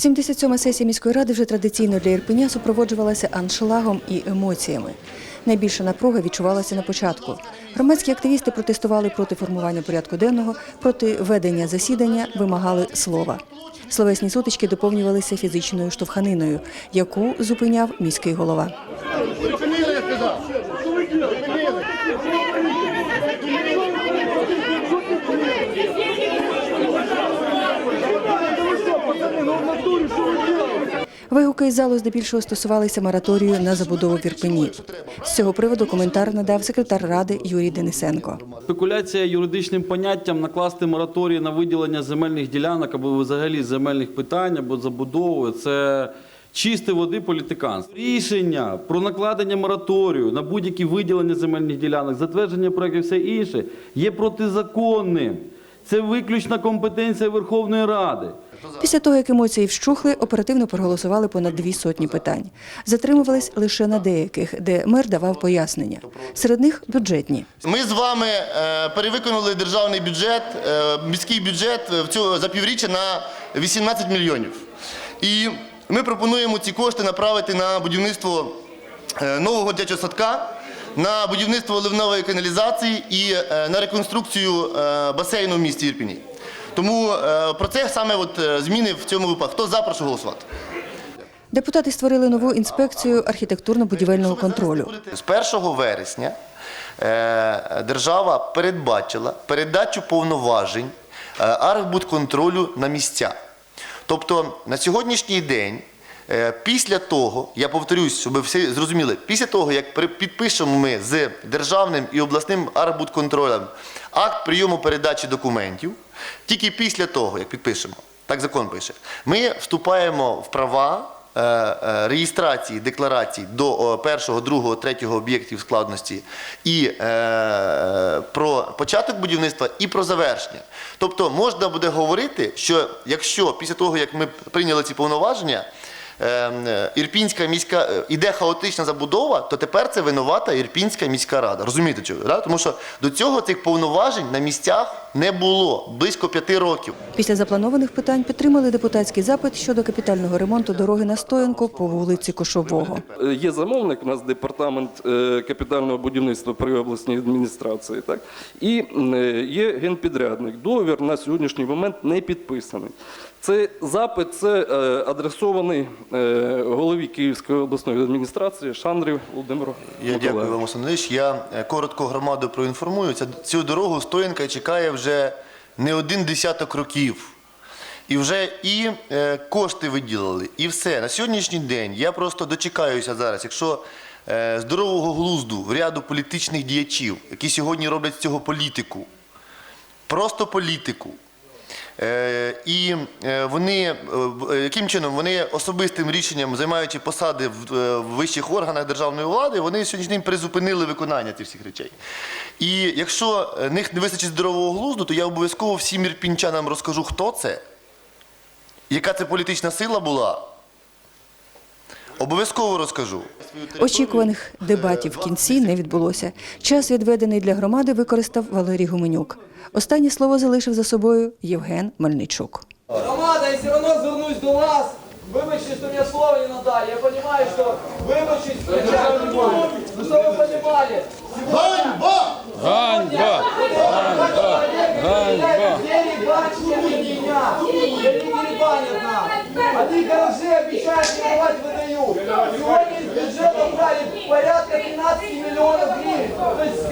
77-ма сесія міської ради вже традиційно для Ірпеня супроводжувалася аншлагом і емоціями. Найбільша напруга відчувалася на початку. Громадські активісти протестували проти формування порядку денного, проти ведення засідання, вимагали слова. Словесні сутички доповнювалися фізичною штовханиною, яку зупиняв міський голова. Вигуки із залу здебільшого стосувалися мораторію на забудову в Ірпені. З цього приводу коментар надав секретар ради Юрій Денисенко. Спекуляція юридичним поняттям накласти мораторій на виділення земельних ділянок або взагалі земельних питань або забудову це чисте води політиканство. Рішення про накладення мораторію на будь-які виділення земельних ділянок, затвердження проєктів, все інше є протизаконним. Це виключна компетенція Верховної Ради. Після того, як емоції вщухли, оперативно проголосували понад дві сотні питань. Затримувались лише на деяких, де мер давав пояснення. Серед них бюджетні. Ми з вами е, перевиконали державний бюджет, е, міський бюджет в цю, за півріччя на 18 мільйонів. І ми пропонуємо ці кошти направити на будівництво е, нового дитячого садка, на будівництво ливнової каналізації і е, на реконструкцію е, басейну в місті Ірпіні. Тому е, про це саме от, зміни в цьому випадку. Хто за, прошу голосувати. Депутати створили нову інспекцію архітектурно-будівельного контролю. З 1 вересня держава передбачила передачу повноважень архбудконтролю на місця. Тобто на сьогоднішній день, після того, я повторюсь, щоб ви всі зрозуміли, після того, як підпишемо ми з державним і обласним архбудконтролем акт прийому передачі документів, тільки після того, як підпишемо, так закон пише, ми вступаємо в права е, е, реєстрації декларацій до першого, другого, третього об'єктів складності і е, про початок будівництва і про завершення. Тобто можна буде говорити, що якщо після того, як ми прийняли ці повноваження, е, е, Ірпінська міська е, іде хаотична забудова, то тепер це винувата Ірпінська міська рада. Розумієте чого? Да? Тому що до цього цих повноважень на місцях не було близько п'яти років. Після запланованих питань підтримали депутатський запит щодо капітального ремонту дороги на стоянку по вулиці Кошового. Е, Є замовник, у нас департамент е, капітального будівництва при обласній адміністрації, так? і е, є генпідрядник. Договір на сьогоднішній момент не підписаний. Це запит це е, адресований е, голові Київської обласної адміністрації Шандрів Володимиру. Я дякую вам, Олександрович. Я е, коротко громаду проінформую. Цю дорогу стоянка чекає вже не один десяток років. І вже і кошти виділили, і все. На сьогоднішній день я просто дочекаюся зараз, якщо здорового глузду в ряду політичних діячів, які сьогодні роблять з цього політику, просто політику. Е, І е, вони е, яким чином вони особистим рішенням, займаючи посади в вищих органах державної влади, вони сьогодні день призупинили виконання цих всіх речей. І якщо них не вистачить здорового глузду, то я обов'язково всім ірпінчанам розкажу, хто це, яка це політична сила була. Обов'язково розкажу. Очікуваних дебатів в кінці не відбулося. Час, відведений для громади, використав Валерій Гуменюк. Останнє слово залишив за собою Євген Мельничук. Громада, я все одно звернусь до вас. Вибачте, что мне слова не надали. Я понимаю, що выбачить кричать не буду. Они гаражи обещают не давать выдаю. Сегодня из бюджета брали порядка 13 миллионов гривен. То есть